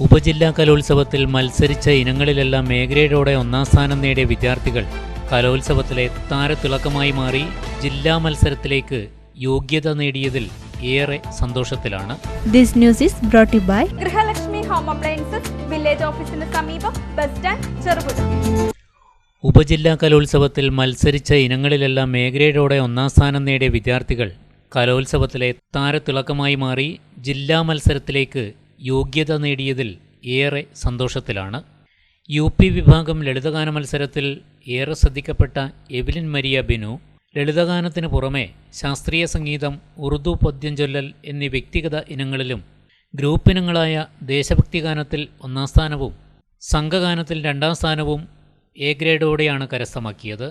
ഉപജില്ലാ കലോത്സവത്തിൽ മത്സരിച്ച ഇനങ്ങളിലെല്ലാം മേഖലയിലൂടെ ഒന്നാം സ്ഥാനം നേടിയ വിദ്യാർത്ഥികൾ കലോത്സവത്തിലെ താരത്തിളക്കമായി മാറി ജില്ലാ മത്സരത്തിലേക്ക് യോഗ്യത നേടിയതിൽ ഏറെ സന്തോഷത്തിലാണ്. This news is brought by by Grihalakshmi home appliances village ഓഫീസിന് സമീപം ബസ് സ്റ്റാൻഡ് ചെറുപുഴ ഉപജില്ലാ കലോത്സവത്തിൽ മത്സരിച്ച ഇനങ്ങളിലെല്ലാം മേഖലയിലൂടെ ഒന്നാം സ്ഥാനം നേടിയ വിദ്യാർത്ഥികൾ കലോത്സവത്തിലെ താരത്തിളക്കമായി മാറി ജില്ലാ മത്സരത്തിലേക്ക് യോഗ്യത നേടിയതിൽ ഏറെ സന്തോഷത്തിലാണ്. യു പി വിഭാഗം ലളിതഗാന മത്സരത്തിൽ ഏറെ ശ്രദ്ധിക്കപ്പെട്ട എവിലിൻ മരിയ ബിനു ലളിതഗാനത്തിന് പുറമെ ശാസ്ത്രീയ സംഗീതം ഉറുദു പദ്യം ചൊല്ലൽ എന്നീ വ്യക്തിഗത ഇനങ്ങളിലും ഗ്രൂപ്പ് ഇനങ്ങളായ ദേശഭക്തി ഗാനത്തിൽ ഒന്നാം സ്ഥാനവും സംഘഗാനത്തിൽ രണ്ടാം സ്ഥാനവും എ ഗ്രേഡോടെയാണ് കരസ്ഥമാക്കിയത്.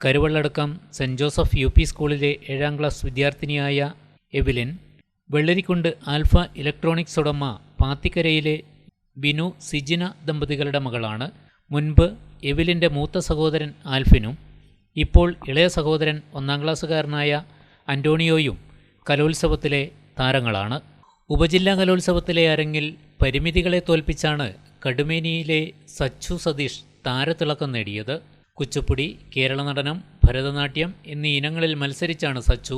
കരുവള്ളടക്കം സെന്റ് ജോസഫ് യു പി സ്കൂളിലെ ഏഴാം ക്ലാസ് വിദ്യാർത്ഥിനിയായ എവിലിൻ വെള്ളരിക്കുണ്ട് ആൽഫ ഇലക്ട്രോണിക്സ് ഉടമ പാത്തിക്കരയിലെ ബിനു സിജിന ദമ്പതികളുടെ മകളാണ്. മുൻപ് എവിലിന്റെ മൂത്ത സഹോദരൻ ആൽഫിനും ഇപ്പോൾ ഇളയ സഹോദരൻ ഒന്നാം ക്ലാസ്സുകാരനായ അന്റോണിയോയും കലോത്സവത്തിലെ താരങ്ങളാണ്. ഉപജില്ലാ കലോത്സവത്തിലെ അരങ്ങിൽ പരിമിതികളെ തോൽപ്പിച്ചാണ് കടുമേനിയിലെ സച്ചു സതീഷ് താരത്തിളക്കം നേടിയത്. കുച്ചുപ്പുടി കേരള നടനം ഭരതനാട്യം എന്നീ ഇനങ്ങളിൽ മത്സരിച്ചാണ് സച്ചു.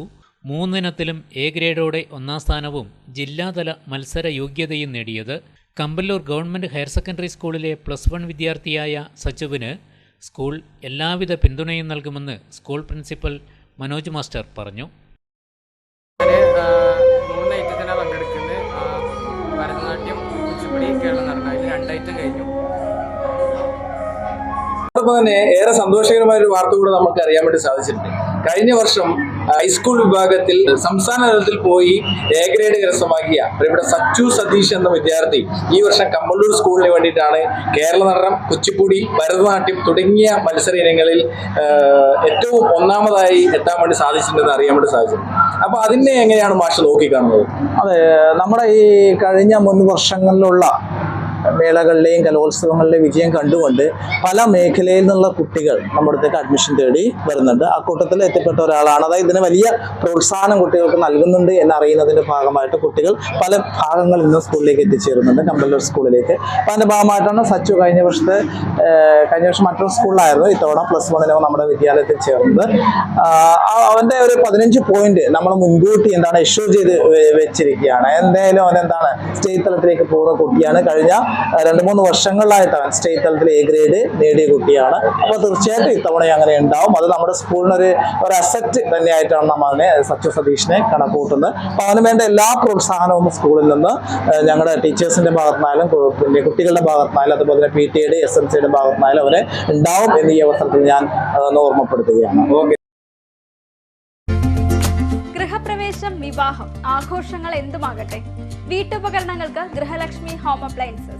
മൂന്നിനത്തിലും എ ഗ്രേഡോടെ ഒന്നാം സ്ഥാനവും ജില്ലാതല മത്സര യോഗ്യതയും നേടിയത്. കമ്പല്ലൂർ ഗവൺമെന്റ് ഹയർ സെക്കൻഡറി സ്കൂളിലെ പ്ലസ് വൺ വിദ്യാർത്ഥിയായ സച്ചുവിന് സ്കൂൾ എല്ലാവിധ പിന്തുണയും നൽകുമെന്ന് സ്കൂൾ പ്രിൻസിപ്പൽ മനോജ് മാസ്റ്റർ പറഞ്ഞു. ഐറ്റത്തിനാണ് പങ്കെടുക്കുന്നത്. ഭരതനാട്യം കുച്ചിപ്പുടി കേരള നടനം അതിൽ രണ്ട് ഐറ്റം കഴിഞ്ഞു. അതോടൊപ്പം തന്നെ ഏറെ സന്തോഷകരമായ ഒരു വാർത്ത കൂടെ നമുക്ക് അറിയാൻ വേണ്ടി സാധിച്ചിട്ടുണ്ട്. കഴിഞ്ഞ വർഷം ഹൈസ്കൂൾ വിഭാഗത്തിൽ സംസ്ഥാന തലത്തിൽ പോയി എ ഗ്രേഡ് കരസ്ഥമാക്കിയ ഇവിടെ സച്ചു സതീഷ് എന്ന വിദ്യാർത്ഥി ഈ വർഷം കമ്മള്ളൂർ സ്കൂളിന് വേണ്ടിയിട്ടാണ് കേരള നടനം കുച്ചിപ്പുടി ഭരതനാട്യം തുടങ്ങിയ മത്സര ഇനങ്ങളിൽ ഏറ്റവും ഒന്നാമതായി എത്താൻ വേണ്ടി സാധിച്ചിട്ടുണ്ടെന്ന് അറിയാൻ വേണ്ടി സാധിച്ചിട്ടുണ്ട്. അപ്പൊ അതിനെ എങ്ങനെയാണ് മാഷ് നോക്കിക്കാണുന്നത്? അതെ നമ്മുടെ ഈ കഴിഞ്ഞ മുൻ വർഷങ്ങളിലുള്ള മേളകളിലെയും കലോത്സവങ്ങളിലെ വിജയം കണ്ടുകൊണ്ട് പല മേഖലയിൽ നിന്നുള്ള കുട്ടികൾ നമ്മുടെ അടുത്തേക്ക് അഡ്മിഷൻ തേടി വരുന്നുണ്ട്. ആ കൂട്ടത്തിൽ എത്തിപ്പെട്ട ഒരാളാണ്. അതായത് ഇതിന് വലിയ പ്രോത്സാഹനം കുട്ടികൾക്ക് നൽകുന്നുണ്ട് എന്നറിയുന്നതിന്റെ ഭാഗമായിട്ട് കുട്ടികൾ പല ഭാഗങ്ങളിൽ നിന്നും സ്കൂളിലേക്ക് എത്തിച്ചേരുന്നുണ്ട്. കമ്പല്ലൂർ സ്കൂളിലേക്ക്. അപ്പം അതിന്റെ ഭാഗമായിട്ടാണ് സച്ചു കഴിഞ്ഞ വർഷത്തെ കഴിഞ്ഞ വർഷം മറ്റൊരു സ്കൂളിലായിരുന്നു. ഇത്തവണ പ്ലസ് വണ്ണിലോ നമ്മുടെ വിദ്യാലയത്തിൽ ചേർന്നത്. അവന്റെ ഒരു പതിനഞ്ച് പോയിന്റ് നമ്മൾ മുൻകൂട്ടി എന്താണ് ഇഷ്യൂ ചെയ്ത് വെച്ചിരിക്കുകയാണ്. എന്തായാലും അവൻ എന്താണ് സ്റ്റേറ്റ് തലത്തിലേക്ക് പോകുന്ന കുട്ടിയാണ്. കഴിഞ്ഞ രണ്ട് മൂന്ന് വർഷങ്ങളിലായിട്ട് അവൻ സ്റ്റേറ്റ് തലത്തിൽ എ ഗ്രേഡ് നേടിയ കുട്ടിയാണ്. അപ്പോൾ തീർച്ചയായിട്ടും ഇത്തവണ അങ്ങനെ ഉണ്ടാവും. അത് നമ്മുടെ സ്കൂളിനൊരു ഒരു അസറ്റ് തന്നെയായിട്ടാണ് നമ്മൾ അതിനെ സച്ചു സതീഷിനെ കണക്കൂട്ടുന്നത് അപ്പോൾ അവന് വേണ്ട എല്ലാ പ്രോത്സാഹനവും സ്കൂളിൽ നിന്ന് ഞങ്ങളുടെ ടീച്ചേഴ്സിന്റെ ഭാഗത്തുനിന്നാലും പിന്നെ കുട്ടികളുടെ ഭാഗത്തുനിന്നാലും അതുപോലെ തന്നെ പി ടി എയുടെ എസ് എം സിയുടെ ഭാഗത്തുനിന്നാലും അവന് ഉണ്ടാവും എന്ന് ഈ അവസരത്തിൽ ഞാൻ ഓർമ്മപ്പെടുത്തുകയാണ്. ഓക്കെ. ഗൃഹപ്രവേശം വിവാഹം ആഘോഷങ്ങൾ എന്തുമാകട്ടെ? വീട്ടുപകരണങ്ങൾക്ക് ഗൃഹലക്ഷ്മി ഹോം അപ്ലയൻസസ്.